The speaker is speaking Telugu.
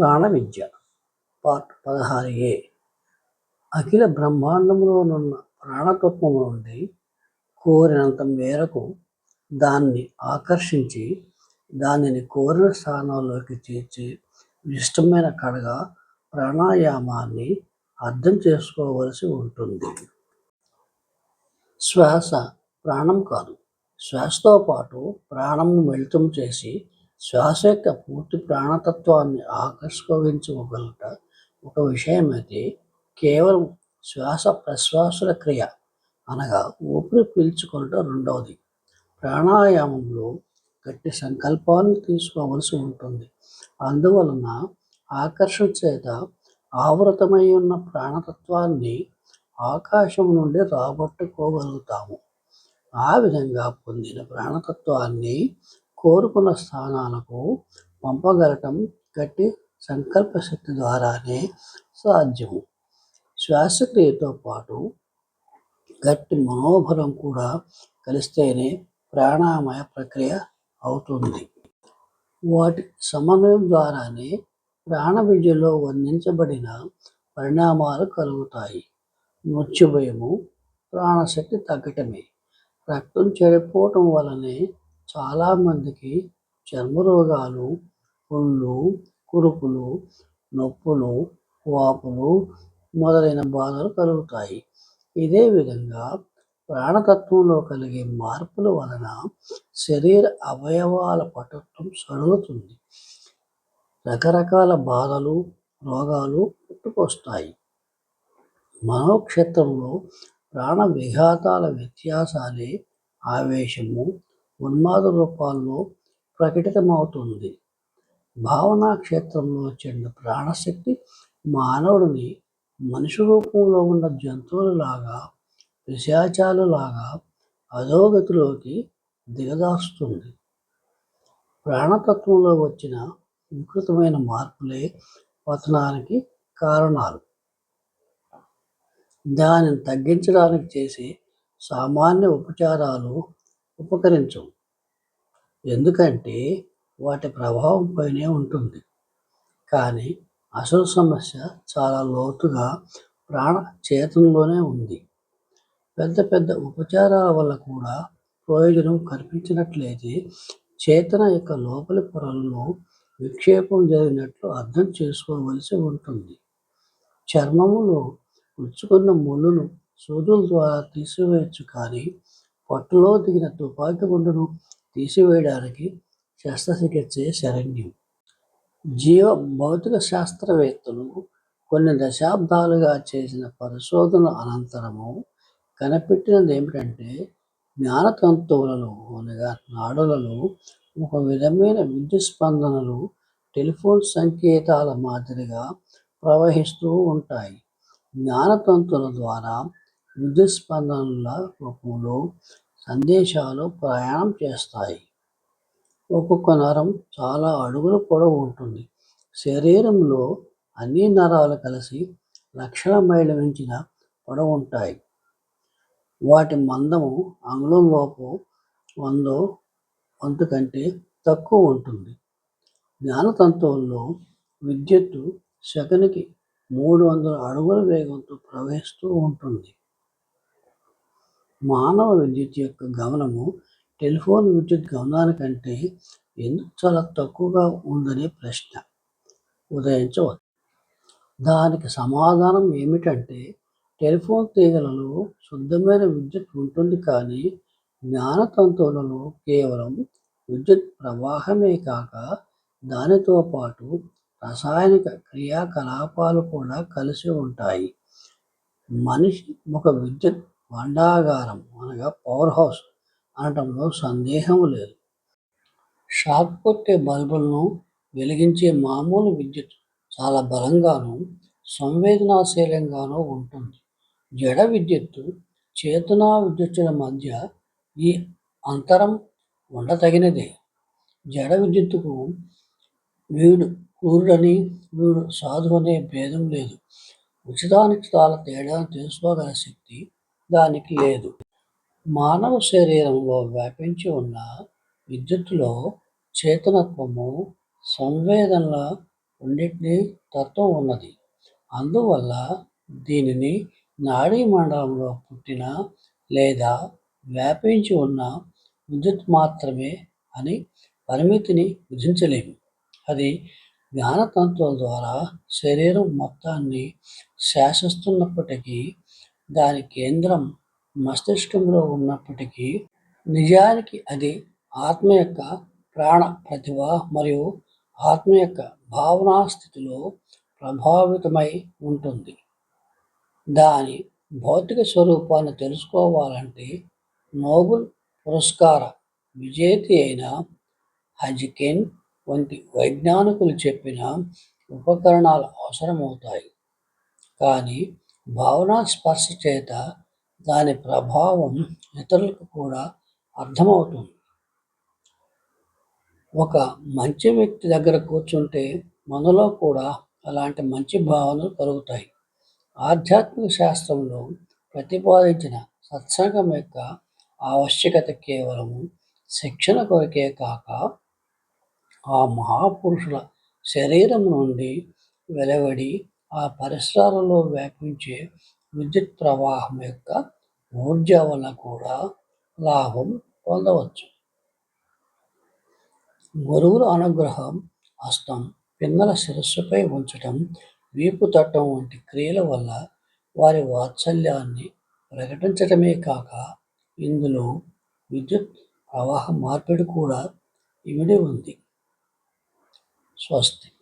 ప్రాణ విద్య పార్ట్ పదహారు ఏ. అఖిల బ్రహ్మాండంలోనున్న ప్రాణతత్వం నుండి కోరినంత మేరకు దాన్ని ఆకర్షించి దానిని కోరిన స్థానంలోకి చేర్చి ఇష్టమైన కడగా ప్రాణాయామాన్ని అర్థం చేసుకోవలసి ఉంటుంది. శ్వాస ప్రాణం కాదు. శ్వాసతో పాటు ప్రాణం మిళితం చేసి శ్వాస యొక్క పూర్తి ప్రాణతత్వాన్ని ఆకర్షించుకోగలుగుట ఒక విషయం అయితే కేవలం శ్వాస ప్రశ్వాసల క్రియ అనగా ఊపిరి పీల్చుకోవటం రెండవది. ప్రాణాయామంలో గట్టి సంకల్పాలను తీసుకోవలసి ఉంటుంది. అందువలన ఆకర్షణ చేత ఆవృతమై ఉన్న ప్రాణతత్వాన్ని ఆకాశం నుండి రాబట్టుకోగలుగుతాము. ఆ విధంగా పొందిన ప్రాణతత్వాన్ని కోరుకున్న స్థానాలకు పంపగలటం గట్టి సంకల్ప శక్తి ద్వారానే సాధ్యము. శ్వాసక్రియతో పాటు గట్టి మనోభరం కూడా కలిస్తేనే ప్రాణామయ ప్రక్రియ అవుతుంది. వాటి సమన్వయం ద్వారానే ప్రాణ విద్యలో వర్ణించబడిన పరిణామాలు కలుగుతాయి. మృత్యుభయము ప్రాణశక్తి తగ్గటమే. రక్తం చెడిపోవటం వలనే చాలామందికి చర్మ రోగాలు పుళ్ళు కురుపులు నొప్పులు వాపులు మొదలైన బాధలు కలుగుతాయి. ఇదే విధంగా ప్రాణతత్వంలో కలిగే మార్పుల వలన శరీర అవయవాల పటత్వం సడులుతుంది రకరకాల బాధలు రోగాలు పుట్టుకొస్తాయి. మనోక్షేత్రంలో ప్రాణ విఘాతాల వ్యత్యాసాలే ఆవేశము ఉన్మాద రూపాల్లో ప్రకటితమవుతుంది. భావనా క్షేత్రంలో చెందిన ప్రాణశక్తి మానవుడిని మనిషి రూపంలో ఉన్న జంతువులలాగా పిశాచాలులాగా అధోగతిలోకి దిగదాస్తుంది ప్రాణతత్వంలో వచ్చిన వికృతమైన మార్పులే పతనానికి కారణాలు. దానిని తగ్గించడానికి చేసే సామాన్య ఉపచారాలు ఉపకరించవు. ఎందుకంటే వాటి ప్రభావం పైనే ఉంటుంది. కానీ అసలు సమస్య చాలా లోతుగా ప్రాణ చేతంలోనే ఉంది. పెద్ద పెద్ద ఉపచారాల వల్ల కూడా ప్రయోజనం కల్పించినట్లయితే చేతన యొక్క లోపలి పొరల్లో విక్షేపం జరిగినట్లు అర్థం చేసుకోవలసి ఉంటుంది. చర్మములో గుచ్చుకున్న ముళ్ళును సూదుల ద్వారా తీసివేయచ్చు కానీ పొట్టలో దిగిన తుపాకీ గుండును తీసివేయడానికి శస్త్రచికిత్సే శరణ్యం. జీవ భౌతిక శాస్త్రవేత్తలు కొన్ని దశాబ్దాలుగా చేసిన పరిశోధన అనంతరము కనిపెట్టినది ఏమిటంటే జ్ఞానతంతువులలో అనగా నాడులలో ఒక విధమైన విద్యుత్ స్పందనలు టెలిఫోన్ సంకేతాల మాదిరిగా ప్రవహిస్తూ ఉంటాయి. జ్ఞానతంతుల ద్వారా విద్యుత్ స్పందనల రూపంలో సందేశాలు ప్రయాణం చేస్తాయి. ఒక్కొక్క నరం చాలా అడుగుల పొడవు ఉంటుంది. శరీరంలో అన్ని నరాలు కలిసి లక్షల మైళ్ళ మించిన పొడవు ఉంటాయి. వాటి మందము అంగుళంలోపు వందో వంతు కంటే తక్కువ ఉంటుంది. జ్ఞానతంతువుల్లో విద్యుత్తు సెకనుకి మూడు వందల అడుగుల వేగంతో ప్రవహిస్తూ ఉంటుంది. మానవ విద్యుత్ యొక్క గమనము టెలిఫోన్ విద్యుత్ గమనానికంటే ఎందుకు చాలా తక్కువగా ఉందనే ప్రశ్న. ఉదయించవచ్చు. దానికి సమాధానం ఏమిటంటే టెలిఫోన్ తీగలలో శుద్ధమైన విద్యుత్ ఉంటుంది కానీ జ్ఞానతంతువులలో కేవలం విద్యుత్ ప్రవాహమే కాక దానితో పాటు రసాయనిక క్రియాకలాపాలు కూడా కలిసి ఉంటాయి. మనిషి ఒక విద్యుత్ భాండాగారం అనగా పవర్ హౌస్ అనటంలో సందేహం లేదు. షాక్ కొట్టే బల్బులను వెలిగించే మామూలు విద్యుత్ చాలా బలంగాను సంవేదనాశీలంగానూ ఉంటుంది. జడ విద్యుత్తు చేతనా విద్యుత్తుల మధ్య ఈ అంతరం ఉండతగినదే. జడ విద్యుత్తుకు వీడు క్రూరుడని వీడు సాధు అనే భేదం లేదు. ఉచితానికి చాలా తేడా తెలుసుకోగల శక్తి దానికి లేదు. మానవ శరీరంలో వ్యాపించి ఉన్న విద్యుత్తులో చేతనత్వము సంవేదనల రెండింటినీ తత్వం ఉన్నది. అందువల్ల దీనిని నాడీ మండలంలో పుట్టిన లేదా వ్యాపించి ఉన్న విద్యుత్ మాత్రమే అని పరిమితిని విధించలేము. అది జ్ఞానతంతువుల ద్వారా శరీరం మొత్తాన్ని శాసిస్తున్నప్పటికీ దాని కేంద్రం మస్తిష్కంలో ఉన్నప్పటికీ నిజానికి అది ఆత్మ యొక్క ప్రాణ ప్రతిభ మరియు ఆత్మ యొక్క భావనా స్థితిలో ప్రభావితమై ఉంటుంది. దాని భౌతిక స్వరూపాన్ని తెలుసుకోవాలంటే నోబుల్ పురస్కార విజేత అయిన హజికెన్ వంటి వైజ్ఞానికులు చెప్పిన ఉపకరణాలు అవసరమవుతాయి. కానీ భావన స్పర్శ చేత దాని ప్రభావం ఇతరులకు కూడా అర్థమవుతుంది. ఒక మంచి వ్యక్తి దగ్గర కూర్చుంటే మనలో కూడా అలాంటి మంచి భావనలు కలుగుతాయి. ఆధ్యాత్మిక శాస్త్రంలో ప్రతిపాదించిన సత్సంగం యొక్క ఆవశ్యకత కేవలము శిక్షణ కొరకే కాక ఆ మహాపురుషుల శరీరం నుండి వెలువడి ఆ పరిసరాలలో వ్యాపించే విద్యుత్ ప్రవాహం యొక్క ఊర్జ వల్ల కూడా లాభం పొందవచ్చు. గురువుల అనుగ్రహం హస్తం పిన్నల శిరస్సుపై ఉంచటం వీపు తట్టం వంటి క్రియల వల్ల వారి వాత్సల్యాన్ని ప్రకటించటమే కాక ఇందులో విద్యుత్ ప్రవాహ మార్పిడి కూడా ఇమిడి ఉంది. స్వస్తి.